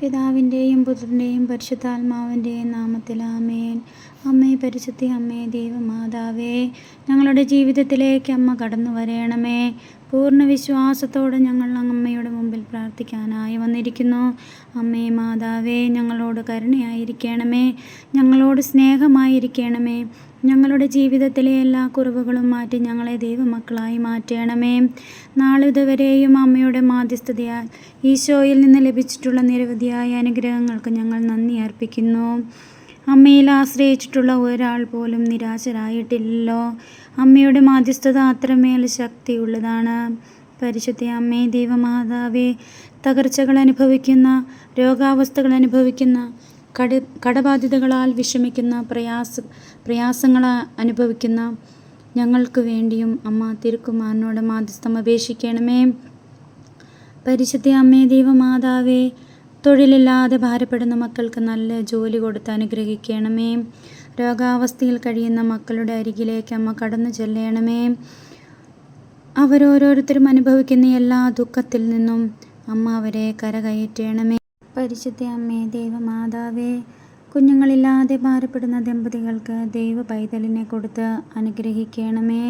പിതാവിന്റെയും പുത്രന്റെയും പരിശുദ്ധാത്മാവിന്റെയും നാമത്തിൽ ആമേൻ. അമ്മേ പരിശുദ്ധി അമ്മേ ദൈവമാതാവേ ഞങ്ങളുടെ ജീവിതത്തിലേക്ക് അമ്മ കടന്നു വരയണമേ പൂർണ വിശ്വാസത്തോടെ ഞങ്ങൾ അമ്മയുടെ മുമ്പിൽ പ്രാർത്ഥിക്കാനായി വന്നിരിക്കുന്നു. അമ്മേ മാതാവേ ഞങ്ങളോട് കരുണയായിരിക്കണമേ. ഞങ്ങളോട് സ്നേഹമായിരിക്കണമേ. ഞങ്ങളുടെ ജീവിതത്തിലെ എല്ലാ കുറവുകളും മാറ്റി ഞങ്ങളെ ദൈവമക്കളായി മാറ്റണമേ. നാളിതുവരെയും അമ്മയുടെ മാധ്യസ്ഥതയാൽ ഈശോയിൽ നിന്ന് ലഭിച്ചിട്ടുള്ള നിരവധിയായ അനുഗ്രഹങ്ങൾക്ക് ഞങ്ങൾ നന്ദി അർപ്പിക്കുന്നു. അമ്മയിൽ ആശ്രയിച്ചിട്ടുള്ള ഒരാൾ പോലും നിരാശരായിട്ടില്ലല്ലോ. അമ്മയുടെ മാധ്യസ്ഥത അത്രമേൽ ശക്തിയുള്ളതാണ്. പരിശുദ്ധ അമ്മേ ദൈവമാതാവേ തകർച്ചകൾ അനുഭവിക്കുന്ന രോഗാവസ്ഥകൾ അനുഭവിക്കുന്ന കട കടബാധ്യതകളാൽ വിഷമിക്കുന്ന പ്രയാസ പ്രയാസങ്ങൾ അനുഭവിക്കുന്ന ഞങ്ങൾക്ക് വേണ്ടിയും അമ്മ തിരുക്കുമാറിനോട് മാധ്യസ്ഥം അപേക്ഷിക്കണമേ. പരിശുദ്ധ അമ്മേ ദൈവമാതാവേ തൊഴിലില്ലാതെ ഭാരപ്പെടുന്ന മക്കൾക്ക് നല്ല ജോലി കൊടുത്ത് അനുഗ്രഹിക്കണമേ. രോഗാവസ്ഥയിൽ കഴിയുന്ന മക്കളുടെ അരികിലേക്ക് അമ്മ കടന്നു ചെല്ലണമേ. അവരോരോരുത്തരും അനുഭവിക്കുന്ന എല്ലാ ദുഃഖത്തിൽ നിന്നും അമ്മ അവരെ കരകയറ്റണമേ. പരിശുദ്ധ അമ്മേ ദൈവമാതാവേ കുഞ്ഞുങ്ങളില്ലാതെ ഭാരപ്പെടുന്ന ദമ്പതികൾക്ക് ദൈവ പൈതലിനെ കൊടുത്ത് അനുഗ്രഹിക്കണമേ.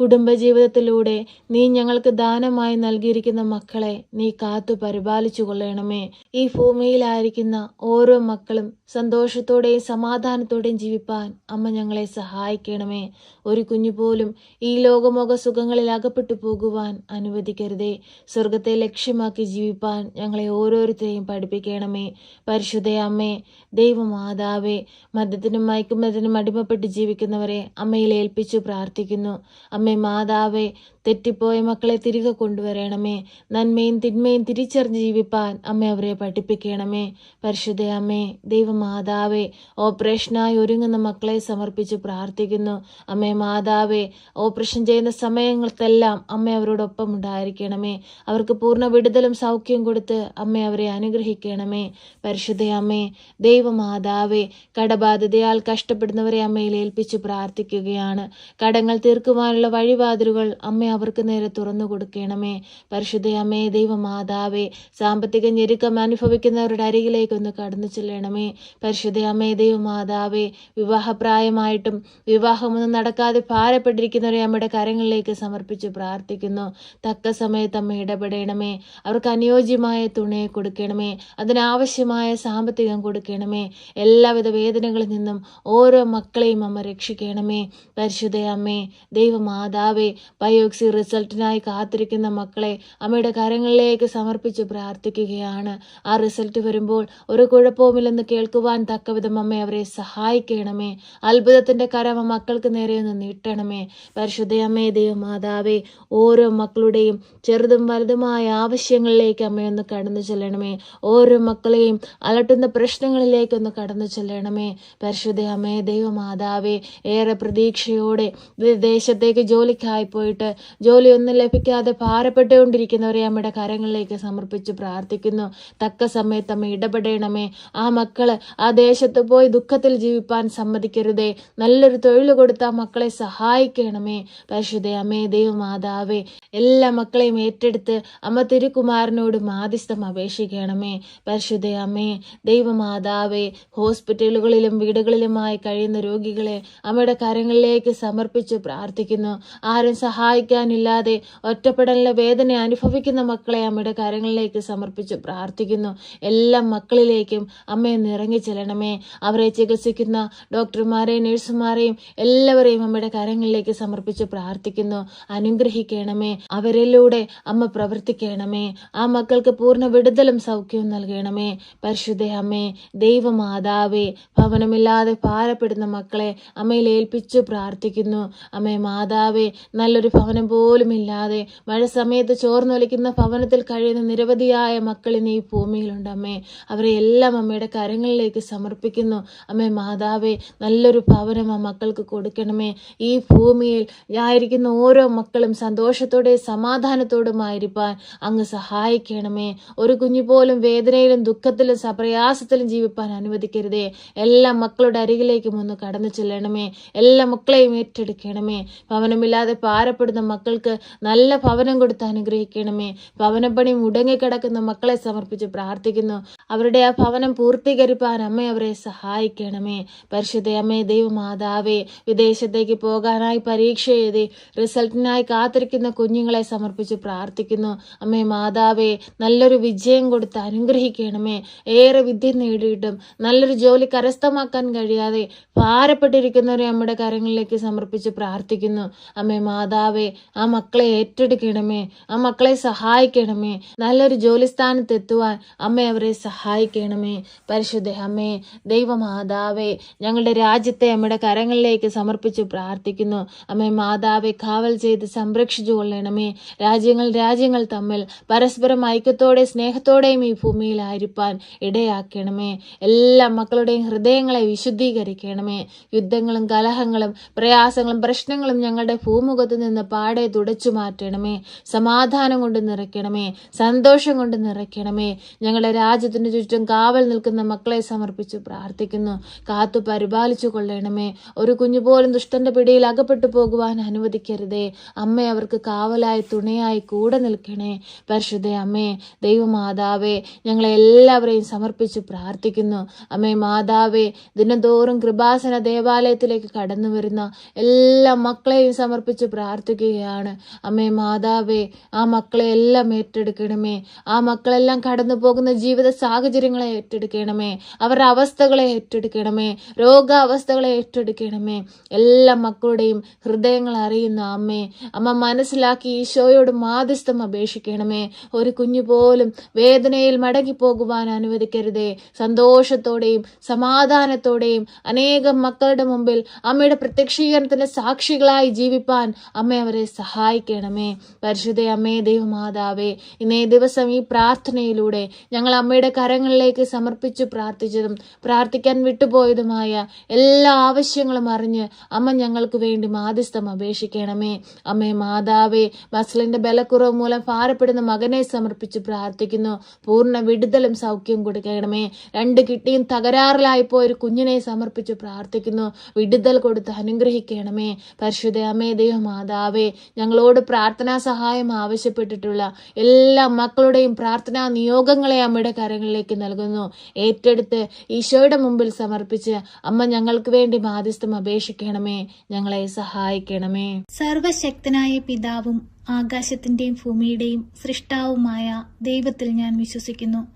കുടുംബജീവിതത്തിലൂടെ നീ ഞങ്ങൾക്ക് ദാനമായി നൽകിയിരിക്കുന്ന മക്കളെ നീ കാത്തു പരിപാലിച്ചു കൊള്ളണമേ. ഈ ഭൂമിയിലായിരിക്കുന്ന ഓരോ മക്കളും സന്തോഷത്തോടെയും സമാധാനത്തോടെയും ജീവിപ്പാൻ അമ്മ ഞങ്ങളെ സഹായിക്കണമേ. ഒരു കുഞ്ഞു പോലും ഈ ലോകമോക സുഖങ്ങളിൽ അകപ്പെട്ടു പോകുവാൻ അനുവദിക്കരുതേ. സ്വർഗത്തെ ലക്ഷ്യമാക്കി ജീവിപ്പാൻ ഞങ്ങളെ ഓരോരുത്തരെയും പഠിപ്പിക്കണമേ. പരിശുദ്ധ അമ്മേ ദൈവമാതാവേ മദ്യത്തിനും മയക്കുമതിനും അടിമപ്പെട്ട് ജീവിക്കുന്നവരെ അമ്മയിൽ ഏൽപ്പിച്ചു പ്രാർത്ഥിക്കുന്നു. അമ്മേ മാതാവേ തെറ്റിപ്പോയ മക്കളെ തിരികെ കൊണ്ടുവരണമേ. നന്മയും തിന്മയും തിരിച്ചറിഞ്ഞ് ജീവിപ്പാൻ അമ്മ അവരെ പഠിപ്പിക്കണമേ. പരിശുദ്ധ അമ്മേ ദൈവമാതാവേ ഓപ്പറേഷനായി ഒരുങ്ങുന്ന മക്കളെ സമർപ്പിച്ച് പ്രാർത്ഥിക്കുന്നു. അമ്മേ മാതാവേ ഓപ്പറേഷൻ ചെയ്യുന്ന സമയങ്ങൾക്കെല്ലാം അമ്മ അവരോടൊപ്പം ഉണ്ടായിരിക്കണമേ. അവർക്ക് പൂർണ വിടുതലും സൗഖ്യം കൊടുത്ത് അമ്മ അവരെ അനുഗ്രഹിക്കണമേ. പരിശുദ്ധ അമ്മേ ദൈവമാതാവേ കടബാധിതയാൽ കഷ്ടപ്പെടുന്നവരെ അമ്മയിൽ ഏൽപ്പിച്ച് പ്രാർത്ഥിക്കുകയാണ്. കടങ്ങൾ തീർക്കുവാനുള്ള വഴിവാതിലുകൾ അമ്മ അവർക്ക് നേരെ തുറന്നു കൊടുക്കണമേ. പരിശുദ്ധ അമ്മേ ദൈവമാതാവേ സാമ്പത്തിക ഞെരുക്കം അനുഭവിക്കുന്നവരുടെ അരികിലേക്ക് ഒന്ന് കടന്നു ചെല്ലണമേ. പരിശുദ്ധ അമ്മേ ദൈവമാതാവേ വിവാഹപ്രായമായിട്ടും വിവാഹമൊന്നും നടക്കാതെ ഭാരപ്പെട്ടിരിക്കുന്നവരെ അമ്മയുടെ കരങ്ങളിലേക്ക് സമർപ്പിച്ച് പ്രാർത്ഥിക്കുന്നു. തക്ക സമയത്ത് അമ്മ ഇടപെടണമേ. അവർക്ക് അനുയോജ്യമായ തുണയെ കൊടുക്കണമേ. അതിനാവശ്യമായ സാമ്പത്തികം കൊടുക്കണമേ. എല്ലാവിധ വേദനകളിൽ നിന്നും ഓരോ മക്കളെയും അമ്മ രക്ഷിക്കണമേ. പരിശുദ്ധ അമ്മേ ദൈവമാതാവേ ബയോക്സി റിസൾട്ടിനായി കാത്തിരിക്കുന്ന മക്കളെ അമ്മയുടെ കരങ്ങളിലേക്ക് സമർപ്പിച്ച് പ്രാർത്ഥിക്കുകയാണ്. ആ റിസൾട്ട് വരുമ്പോൾ ഒരു കുഴപ്പവുമില്ലെന്ന് കേൾക്കുവാൻ തക്കവിധം അമ്മ അവരെ സഹായിക്കണമേ. അത്ഭുതത്തിന്റെ കരം മക്കൾക്ക് നേരെ ഒന്ന് നീട്ടണമേ. പരിശുദ്ധ അമ്മേ ദൈവമാതാവേ ഓരോ മക്കളുടെയും ചെറുതും വലുതുമായ ആവശ്യങ്ങളിലേക്ക് അമ്മയൊന്ന് കടന്നു ചെല്ലണമേ. ഓരോ മക്കളെയും അലട്ടുന്ന പ്രശ്നങ്ങളിലേക്കൊന്ന് കടന്നു ചെല്ലണമേ. പരിശുദ്ധ അമ്മേ ദൈവമാതാവേ ഏറെ പ്രതീക്ഷയോടെ വിദേശത്തേക്ക് ജോലിക്കായി പോയിട്ട് ജോലിയൊന്നും ലഭിക്കാതെ ഭാരപ്പെട്ടുകൊണ്ടിരിക്കുന്നവരെ അമ്മയുടെ കരങ്ങളിലേക്ക് സമർപ്പിച്ച് പ്രാർത്ഥിക്കുന്നു. തക്ക സമയത്ത് അമ്മ ഇടപെടണമേ. ആ മക്കൾ ആ ദേശത്ത് പോയി ദുഃഖത്തിൽ ജീവിപ്പാൻ സമ്മതിക്കരുതേ. നല്ലൊരു തൊഴിൽ കൊടുത്ത ആ മക്കളെ സഹായിക്കണമേ. പരിശുദ്ധ അമ്മേ ദൈവമാതാവേ എല്ലാ മക്കളെയും ഏറ്റെടുത്ത് അമ്മ തിരുകുമാരനോട് മാധ്യസ്ഥം അപേക്ഷിക്കണമേ. പരിശുദ്ധ അമ്മേ ദൈവമാതാവേ ഹോസ്പിറ്റലുകളിലും വീടുകളിലുമായി കഴിയുന്ന രോഗികളെ അമ്മയുടെ കരങ്ങളിലേക്ക് സമർപ്പിച്ച് പ്രാർത്ഥിക്കുന്നു. ആരും സഹായിക്കാനില്ലാതെ ഒറ്റപ്പെടലിലെ വേദന അനുഭവിക്കുന്ന മക്കളെ അമ്മയുടെ കരങ്ങളിലേക്ക് സമർപ്പിച്ച് പ്രാർത്ഥിക്കുന്നു. എല്ലാ മക്കളിലേക്കും അമ്മയെ നിറങ്ങി ചെല്ലണമേ. അവരെ ചികിത്സിക്കുന്ന ഡോക്ടർമാരെയും നഴ്സുമാരെയും എല്ലാവരെയും അമ്മയുടെ കരങ്ങളിലേക്ക് സമർപ്പിച്ച് പ്രാർത്ഥിക്കുന്നു. അനുഗ്രഹിക്കണമേ. അവരിലൂടെ അമ്മ പ്രവർത്തിക്കണമേ. ആ മക്കൾക്ക് പൂർണ വിടുതലും സൗഖ്യവും നൽകണമേ. പരിശുദ്ധ അമ്മേ ദൈവമാതാവേ ഭവനമില്ലാതെ ഭാരപ്പെടുന്ന മക്കളെ അമ്മയിൽ ഏൽപ്പിച്ചു പ്രാർത്ഥിക്കുന്നു. അമ്മേ മാതാവേ നല്ലൊരു ഭവനം പോലും ഇല്ലാതെ മഴ സമയത്ത് ചോർന്നൊലിക്കുന്ന ഭവനത്തിൽ കഴിയുന്ന നിരവധിയായ മക്കൾ ഇന്ന് ഈ ഭൂമിയിലുണ്ട്. അമ്മേ അവരെ എല്ലാം അമ്മയുടെ കരങ്ങളിലേക്ക് സമർപ്പിക്കുന്നു. അമ്മേ മാതാവേ നല്ലൊരു ഭവനം ആ മക്കൾക്ക് കൊടുക്കണമേ. ഈ ഭൂമിയിൽ ആയിരിക്കുന്ന ഓരോ മക്കളും സന്തോഷത്തോടെ സമാധാനത്തോടുമായിരിക്കാൻ അങ്ങ് സഹായിക്കണമേ. ഒരു കുഞ്ഞു പോലും വേദനയിലും ദുഃഖത്തിലും സപ്രയാസത്തിലും ജീവിപ്പാൻ അനുവദിക്കരുതേ. എല്ലാ മക്കളുടെ അരികിലേക്കും ഒന്ന് കടന്നു ചെല്ലണമേ. എല്ലാ മക്കളെയും ഏറ്റെടുക്കണമേ. ഭവനമില്ലാതെ പാരപ്പെടുന്ന മക്കൾക്ക് നല്ല ഭവനം കൊടുത്ത് അനുഗ്രഹിക്കണമേ. ഭവനപ്പണി മുടങ്ങിക്കിടക്കുന്ന മക്കളെ സമർപ്പിച്ച് പ്രാർത്ഥിക്കുന്നു. അവരുടെ ആ ഭവനം പൂർത്തീകരിപ്പാൻ അമ്മ അവരെ സഹായിക്കണമേ. പരിശുദ്ധ അമ്മേ ദൈവമാതാവേ വിദേശത്തേക്ക് പോകാനായി പരീക്ഷ എഴുതി റിസൾട്ടിനായി കാത്തിരിക്കുന്ന കുഞ്ഞുങ്ങളെ സമർപ്പിച്ച് പ്രാർത്ഥിക്കുന്നു. അമ്മേ മാതാവേ നല്ലൊരു വിജയം കൊടുത്ത് അനുഗ്രഹിക്കണമേ. ഏറെ വിദ്യ നേടിയിട്ടും നല്ലൊരു ജോലി കരസ്ഥമാക്കാൻ കഴിയാതെ ഭാരപ്പെട്ടിരിക്കുന്നവരെ നമ്മുടെ കരങ്ങളിലേക്ക് സമർപ്പിച്ച് പ്രാർത്ഥിക്കുന്നു. അമ്മേ മാതാവേ ആ മക്കളെ ഏറ്റെടുക്കണമേ ആ മക്കളെ സഹായിക്കണമേ നല്ലൊരു ജോലി സ്ഥാനത്ത് എത്തുവാൻ അമ്മ അവരെ സഹായിക്കണമേ. പരിശുദ്ധ അമ്മേ ദൈവമാതാവേ ഞങ്ങളുടെ രാജ്യത്തെ അമ്മയുടെ കരങ്ങളിലേക്ക് സമർപ്പിച്ച് പ്രാർത്ഥിക്കുന്നു. അമ്മേ മാതാവെ കാവൽ ചെയ്ത് സംരക്ഷിച്ചു കൊള്ളണമേ. രാജ്യങ്ങൾ രാജ്യങ്ങൾ തമ്മിൽ പരസ്പരം ഐക്യത്തോടെ സ്നേഹത്തോടെയും ഈ ഭൂമിയിലായിരിക്കാൻ ഇടയാക്കണമേ. എല്ലാ മക്കളുടെയും ഹൃദയങ്ങളെ വിശുദ്ധീകരിക്കണമേ. യുദ്ധങ്ങളും കലഹങ്ങളും പ്രയാസങ്ങളും പ്രശ്നങ്ങളും ഞങ്ങളുടെ ഭൂമുഖത്ത് നിന്ന് പാടെ തുടച്ചു മാറ്റണമേ. സമാധാനം കൊണ്ട് നിറയ്ക്കണമേ. സന്തോഷം കൊണ്ട് നിറയ്ക്കണമേ. ഞങ്ങളെ രാജ്യത്തിന് ചുറ്റും കാവൽ നിൽക്കുന്ന മക്കളെ സമർപ്പിച്ച് പ്രാർത്ഥിക്കുന്നു. കാത്തു പരിപാലിച്ചു കൊള്ളണമേ. ഒരു കുഞ്ഞു പോലും ദുഷ്ടന്റെ പിടിയിൽ അകപ്പെട്ടു പോകുവാൻ അനുവദിക്കരുതേ. അമ്മ അവർക്ക് കാവലായി തുണയായി കൂടെ നിൽക്കണേ. പരിശുദ്ധ അമ്മേ ദൈവമാതാവേ ഞങ്ങളെ എല്ലാവരെയും സമർപ്പിച്ച് പ്രാർത്ഥിക്കുന്നു. അമ്മേ മാതാവേ ദിനംതോറും കൃപാസന ദേവാലയത്തിലേക്ക് കടന്നു വരുന്ന എല്ലാ മക്കളെയും സമർപ്പിച്ച് പ്രാർത്ഥിക്കുകയാണ്. അമ്മേ മാതാവേ ആ മക്കളെ എല്ലാം ഏറ്റെടുക്കണമേ. ആ മക്കളെല്ലാം കടന്നു പോകുന്ന ജീവിത സാഹചര്യങ്ങളെ ഏറ്റെടുക്കണമേ. അവരുടെ അവസ്ഥകളെ ഏറ്റെടുക്കണമേ. രോഗാവസ്ഥകളെ ഏറ്റെടുക്കണമേ. എല്ലാ മക്കളുടെയും ഹൃദയങ്ങൾ അറിയുന്ന അമ്മേ അമ്മ മനസ്സിലാക്കി ഈശോയോട് മാധ്യസ്ഥം അപേക്ഷിക്കണമേ. ഒരു കുഞ്ഞു പോലും വേദനയിൽ മടങ്ങിപ്പോകുവാൻ അനുവദിക്കരുതേ. സന്തോഷത്തോടെയും സമാധാനത്തോടെയും അനേകം മക്കളുടെ മുമ്പിൽ അമ്മയുടെ പ്രത്യക്ഷീകരണത്തിന്റെ സാക്ഷികളായി ജീവിപ്പാൻ അമ്മ അവരെ സഹായിക്കണമേ. പരിശുദ്ധ അമ്മേ ദൈവമാതാവേ ഇന്നേ ദിവസം ഈ പ്രാർത്ഥനയിലൂടെ ഞങ്ങൾ അമ്മയുടെ കരങ്ങളിലേക്ക് സമർപ്പിച്ചു പ്രാർത്ഥിച്ചതും പ്രാർത്ഥിക്കാൻ വിട്ടുപോയതുമായ എല്ലാ ആവശ്യങ്ങളും അറിഞ്ഞ് അമ്മ ഞങ്ങൾക്ക് വേണ്ടി മാധ്യസ്ഥം അപേക്ഷിക്കണമേ. അമ്മേ മാതാവേ മസ്ലിന്റെ ബലക്കുറവ് മൂലം ഭാരപ്പെടുന്ന മകനെ സമർപ്പിച്ച് പ്രാർത്ഥിക്കുന്നു. പൂർണ വിടുതലും സൗഖ്യം കൊടുക്കണമേ. രണ്ട് കിട്ടിയും തകരാറിലായി പോയ ഒരു കുഞ്ഞിനെ സമർപ്പിച്ച് പ്രാർത്ഥിക്കുന്നു. വിടുതൽ കൊടുത്ത് അനുഗ്രഹിക്കണമേ. പരിശുദ്ധ അമ്മേ ദൈവ മാതാവേ ഞങ്ങളോട് പ്രാർത്ഥനാ സഹായം ആവശ്യപ്പെട്ടിട്ടുള്ള എല്ലാ മക്കളുടെയും പ്രാർത്ഥനാ നിയോഗങ്ങളെ അമ്മയുടെ കരങ്ങളിലേക്ക് നൽകുന്നു. ഏറ്റെടുത്ത് ഈശോയുടെ മുമ്പിൽ സമർപ്പിച്ച് അമ്മ ഞങ്ങൾക്ക് വേണ്ടി മാധ്യസ്ഥം അപേക്ഷിക്കണമേ ഞങ്ങളെ സഹായിക്കണമേ. സർവശക്തനായ പിതാവും ആകാശത്തിന്റെയും ഭൂമിയുടെയും സൃഷ്ടാവുമായ ദൈവത്തിൽ ഞാൻ വിശ്വസിക്കുന്നു.